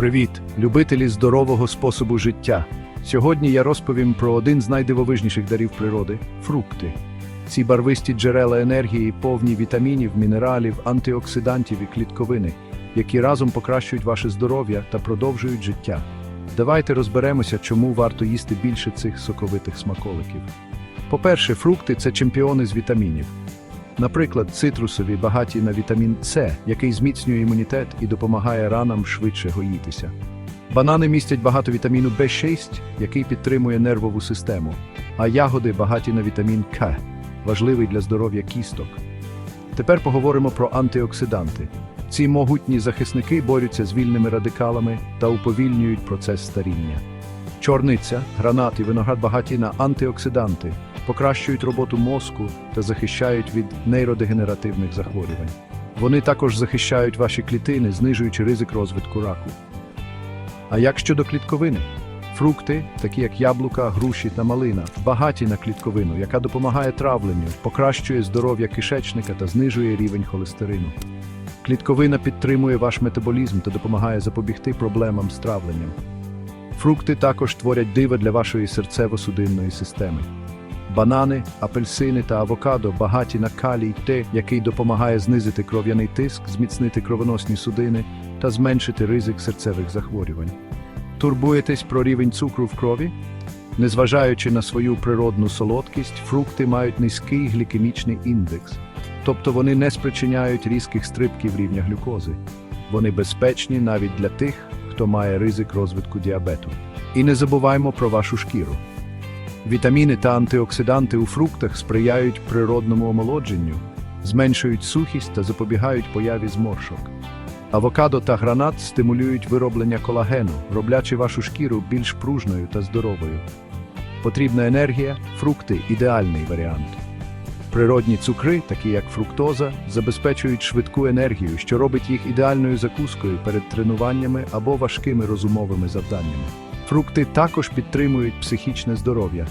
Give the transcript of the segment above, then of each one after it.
Привіт, любителі здорового способу життя. Сьогодні я розповім про один з найдивовижніших дарів природи фрукти. Ці барвисті джерела енергії повні вітамінів, мінералів, антиоксидантів і клітковини, які разом покращують ваше здоров'я та продовжують життя. Давайте розберемося, чому варто їсти більше цих соковитих смаколиків. По-перше, фрукти це чемпіони з вітамінів. Наприклад, цитрусові багаті на вітамін С, який зміцнює імунітет і допомагає ранам швидше гоїтися. Банани містять багато вітаміну В6, який підтримує нервову систему, а ягоди багаті на вітамін К, важливий для здоров'я кісток. Тепер поговоримо про антиоксиданти. Ці могутні захисники борються з вільними радикалами та уповільнюють процес старіння. Чорниця, гранат і виноград багаті на антиоксиданти, покращують роботу мозку та захищають від нейродегенеративних захворювань. Вони також захищають ваші клітини, знижуючи ризик розвитку раку. А як щодо клітковини? Фрукти, такі як яблука, груші та малина, багаті на клітковину, яка допомагає травленню, покращує здоров'я кишечника та знижує рівень холестерину. Клітковина підтримує ваш метаболізм та допомагає запобігти проблемам з травленням. Фрукти також творять диво для вашої серцево-судинної системи. Банани, апельсини та авокадо багаті на калій Т, який допомагає знизити кров'яний тиск, зміцнити кровоносні судини та зменшити ризик серцевих захворювань. Турбуєтесь про рівень цукру в крові? Незважаючи на свою природну солодкість, фрукти мають низький глікемічний індекс, тобто вони не спричиняють різких стрибків рівня глюкози. Вони безпечні навіть для тих, хто має ризик розвитку діабету. І не забуваймо про вашу шкіру. Вітаміни та антиоксиданти у фруктах сприяють природному омолодженню, зменшують сухість та запобігають появі зморшок. Авокадо та гранат стимулюють вироблення колагену, роблячи вашу шкіру більш пружною та здоровою. Потрібна енергія, фрукти ідеальний варіант. Природні цукри, такі як фруктоза, забезпечують швидку енергію, що робить їх ідеальною закускою перед тренуваннями або важкими розумовими завданнями. Фрукти також підтримують психічне здоров'я.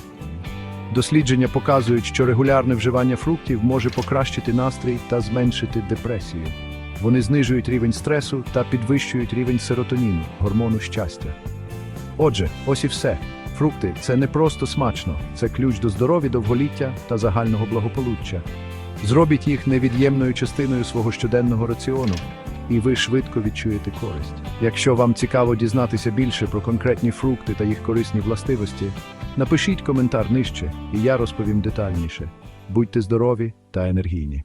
Дослідження показують, що регулярне вживання фруктів може покращити настрій та зменшити депресію. Вони знижують рівень стресу та підвищують рівень серотоніну, гормону щастя. Отже, ось і все. Фрукти це не просто смачно, це ключ до здоров'я, довголіття та загального благополуччя. Зробіть їх невід'ємною частиною свого щоденного раціону, і ви швидко відчуєте користь. Якщо вам цікаво дізнатися більше про конкретні фрукти та їх корисні властивості, напишіть коментар нижче, і я розповім детальніше. Будьте здорові та енергійні.